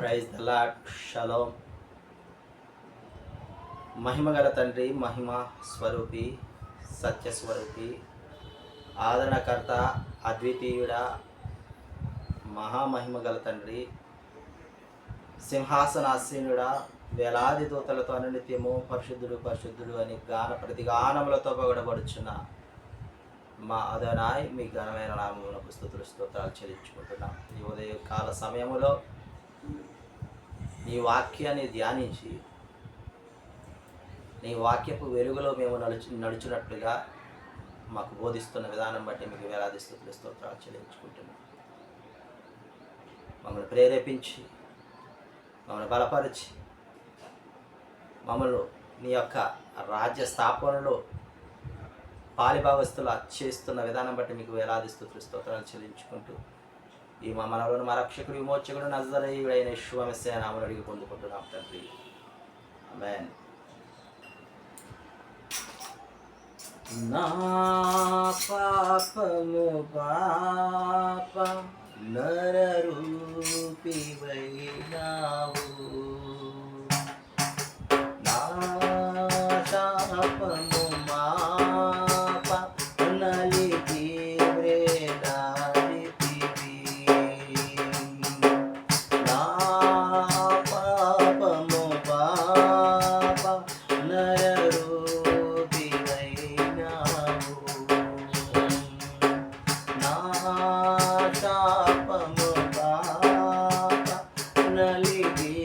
Praise the lord shalom. మహిమగల తండ్రి మహిమ స్వరూపి సత్యస్వరూపి ఆదరణకర్త అద్వితీయుడ మహామహిమగల తండ్రి సింహాసనాసీనుడ వేలాది దూతలతో అనునిత్యము పరిశుద్ధుడు పరిశుద్ధుడు అని గాన ప్రతిగానములతో పొగడబడుచున్న మా అదనాయ్ మీ ఘనమైన నామములకు స్థుతులు స్తోత్రాలు చెల్లించుకుంటున్నాం. ఈ ఉదయ కాల సమయములో నీ వాక్యాన్ని ధ్యానించి నీ వాక్యపు వెలుగులో మేము నడుచు నడుచున్నట్లుగా మాకు బోధిస్తున్న విధానం బట్టి మీకు వేలాది స్థుతులు స్తోత్రాలు చెల్లించుకుంటున్నాం. మమ్మల్ని ప్రేరేపించి మమ్మల్ని బలపరిచి మమ్మల్ని నీ యొక్క రాజ్య స్థాపనలో పాలిభాగస్తులు చేస్తున్న విధానం బట్టి మీకు వేలాది స్థుతులు స్తోత్రాలు చెల్లించుకుంటూ ఈ మా మనలోని మా రక్షకుడు విమోచకుడు నజరయుడైన శివమెస్సే నామను అడిగి పొందుకుంటున్నాం తండ్రి. అమెన్ నా పాపము పాప నరూపి వైనా alegria.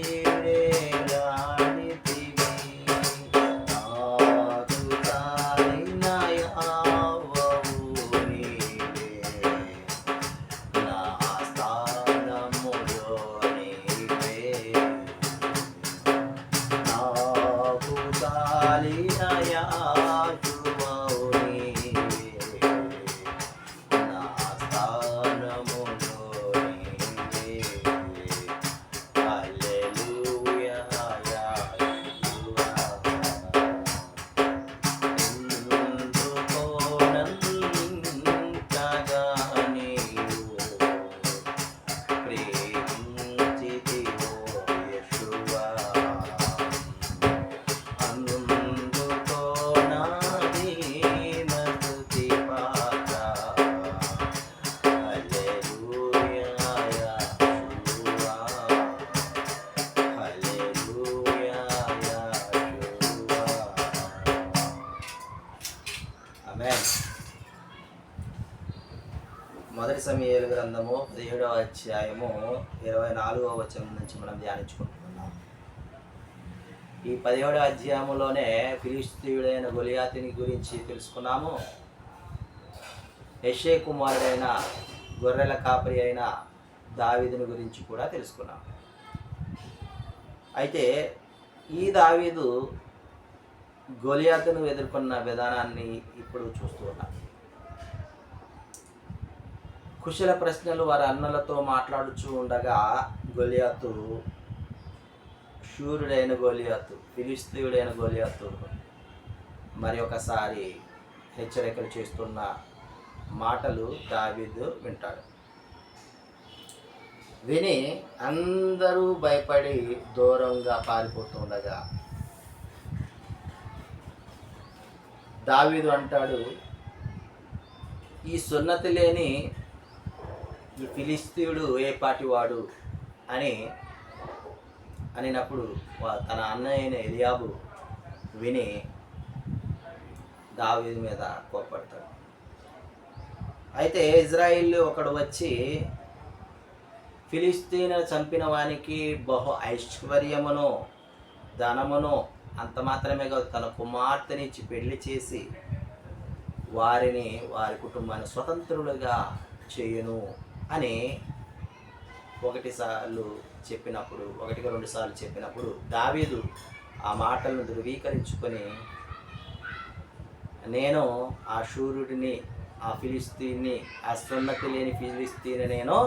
మొదటి సమయాలు గ్రంథము పదిహేడవ అధ్యాయము ఇరవై నాలుగవ వచనం నుంచి మనం ధ్యానించుకుంటున్నాం. ఈ పదిహేడవ అధ్యాయంలోనే ఫిలిస్తీయుడైన గొలియాతిని గురించి తెలుసుకున్నాము. యషే కుమారుడైన గొర్రెల కాపరి అయిన దావీదుని గురించి కూడా తెలుసుకున్నాం అయితే ఈ దావీదు గోలియాతను ఎదుర్కొన్న విధానాన్ని ఇప్పుడు చూస్తూ ఉన్నాం. కుశల ప్రశ్నలు వారి అన్నలతో మాట్లాడుచూ ఉండగా గొలియాతు శూరుడైన గోలియాతు ఫిలిస్తీయుడైన గోలియాతు మరి ఒకసారి హెచ్చరికలు చేస్తున్న మాటలు దావీదు వింటాడు. విని అందరూ భయపడి దూరంగా పారిపోతుండగా దావీదు అంటాడు ఈ సున్నతి లేని ఈ ఫిలిస్తీయుడు ఏ పాటి వాడు? అని అనినప్పుడు తన అన్నయ్య అయిన ఎలియాబు విని దావీదు మీద కోప్పడతాడు. అయితే ఇజ్రాయిల్ ఒకడు వచ్చి ఫిలిస్తీన్ చంపిన వానికి బహు ఐశ్వర్యమును ధనమును అంత మాత్రమే కాదు తన కుమార్తెనిచ్చి పెళ్ళి చేసి వారిని వారి కుటుంబాన్ని స్వతంత్రులుగా చేయను అని ఒకటి సార్లు చెప్పినప్పుడు ఒకటికి రెండు సార్లు చెప్పినప్పుడు దావీదు ఆ మాటలను ధృవీకరించుకొని నేను ఆ శూరుడిని ఆ ఫిలిస్తీన్ని అస్తున్నతి లేని ఫిలిస్తీని నేను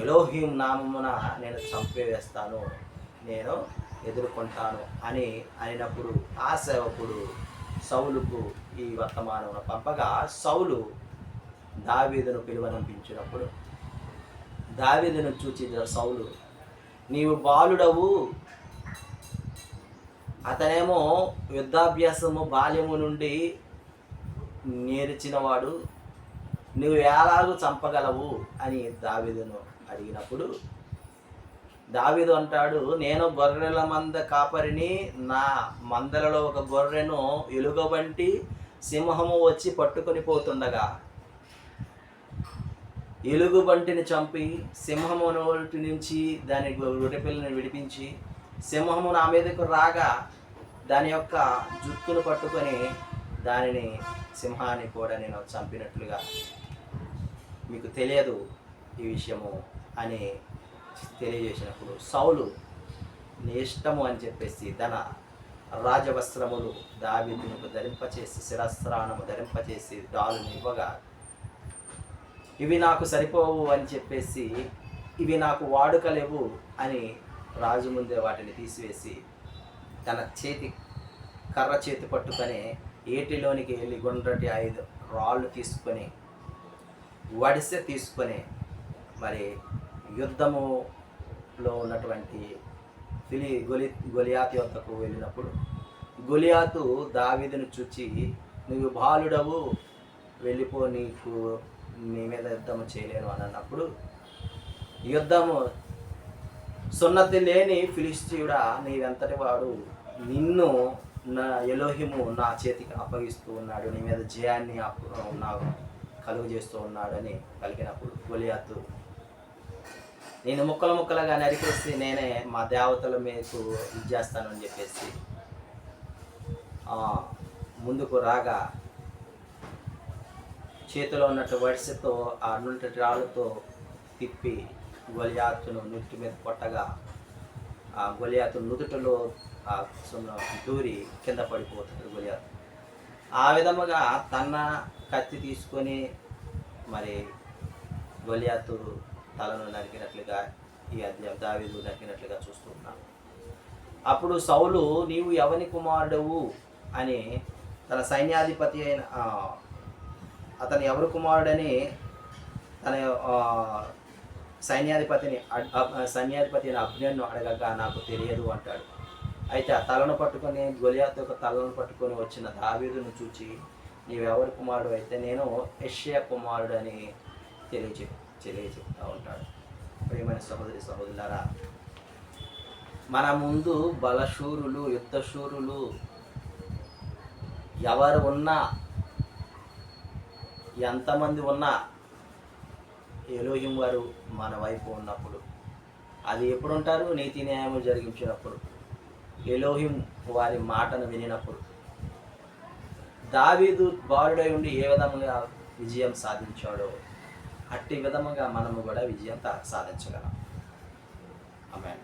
ఎలోహిం నామమున నేను చంపివేస్తాను. నేను ఎదుర్కొంటాను అని అయినప్పుడు ఆ సేవకుడు సౌలుకు ఈ వర్తమానం పంపగా సౌలు దావీదును పిలువనంపించినప్పుడు దావీదును చూచి సౌలు నీవు బాలుడవు. అతనేమో యుద్ధాభ్యాసము బాల్యము నుండి నేర్చినవాడు. నువ్వు ఎలాగూ చంపగలవు అని దావీదును అడిగినప్పుడు దావీదు అంటాడు నేను గొర్రెల మంద కాపరిని నా మందలలో ఒక గొర్రెను ఎలుగబంటి సింహము వచ్చి పట్టుకొని పోతుండగా ఎలుగుబంటిని చంపి సింహము నోటి నుంచి దాని గొర్రెపిల్లని విడిపించి సింహము నా మీదకు రాగా దాని యొక్క జుత్తును పట్టుకొని దానిని సింహాన్ని కూడా నేను చంపినట్లుగా మీకు తెలియదు ఈ విషయము అని తెలియజేసినప్పుడు సౌలు నీ ఇష్టము అని చెప్పేసి తన రాజవస్త్రములు దావీదునకు ధరింపచేసి శిరస్త్రాణము ధరింపచేసి డాలుని ఇవ్వగా ఇవి నాకు సరిపోవు అని చెప్పేసి ఇవి నాకు వాడుకలేవు అని రాజు ముందే వాటిని తీసివేసి తన చేతి కర్ర చేతి పట్టుకొని ఏటిలోనికి వెళ్ళి గుండ్రటి ఐదు రాళ్ళు తీసుకొని వడిసె తీసుకొని మరి యుద్ధములో ఉన్నటువంటి ఫిలి గొలి గొలియాతు యొద్దకు వెళ్ళినప్పుడు గొలియాతు దావీదును చూచి నువ్వు బాలుడవు వెళ్ళిపో నీకు నీ మీద యుద్ధము చేయలేను అని అన్నప్పుడు యుద్ధము సున్నతి లేని ఫిలిస్తీయుడా నీవెంతటి వాడు నిన్ను నా ఎలోహిము నా చేతికి అప్పగిస్తూ ఉన్నాడు నీ మీద జయాన్ని అప్పు- నాకు కలుగు చేస్తూ ఉన్నాడని పలికినప్పుడు గొలియాతు నేను ముక్కలు ముక్కలుగా నరికేసి నేనే మా దేవతల మీకు ఇది చేస్తానని చెప్పేసి ముందుకు రాగా. చేతిలో ఉన్నట్టు వడిసెతో ఆ నుంటి రాళ్ళతో తిప్పి గొలియాతును నుట్టి మీద కొట్టగా ఆ గొలియాతు నుదుటిలో ఆ దూరి కింద పడిపోతుంది గొలియాతు. ఆ విధముగా తన కత్తి తీసుకొని మరి గొలియాతు తలను నరికినట్లుగా ఈ అధ్యాయం దావీదు నరికినట్లుగా చూస్తున్నాం అప్పుడు సౌలు నీవు ఎవని కుమారుడవు? అని తన సైన్యాధిపతి అయిన అతను ఎవరు కుమారుడని తన సైన్యాధిపతిని అడ్- సైన్యాధిపతి అయిన అడగగా నాకు తెలియదు అంటాడు. అయితే ఆ తలను పట్టుకొని గొలియాత్ యొక్క తలను పట్టుకొని వచ్చిన దావీదును చూచి నీవెవరి కుమారుడు? అయితే నేను యష్యా కుమారుడు అని తెలియచెప్ తెలియచెప్తా ఉంటాడు. ప్రేమైన సహోదరి సహోదరులారా మన ముందు బలశూరులు యుద్ధశూరులు ఎవరు ఉన్నా ఎంతమంది ఉన్నా ఎలోహిం వారు మన వైపు ఉన్నప్పుడు అది ఎప్పుడు ఉంటారు? నీతి న్యాయము జరిగించినప్పుడు ఎలోహిం వారి మాటను వినినప్పుడు. దావీదు బాలుడై ఉండి ఏ విధముగా విజయం సాధించాడో అట్టి విధముగా మనము కూడా విజయం తా- సాధించగలం. ఆమె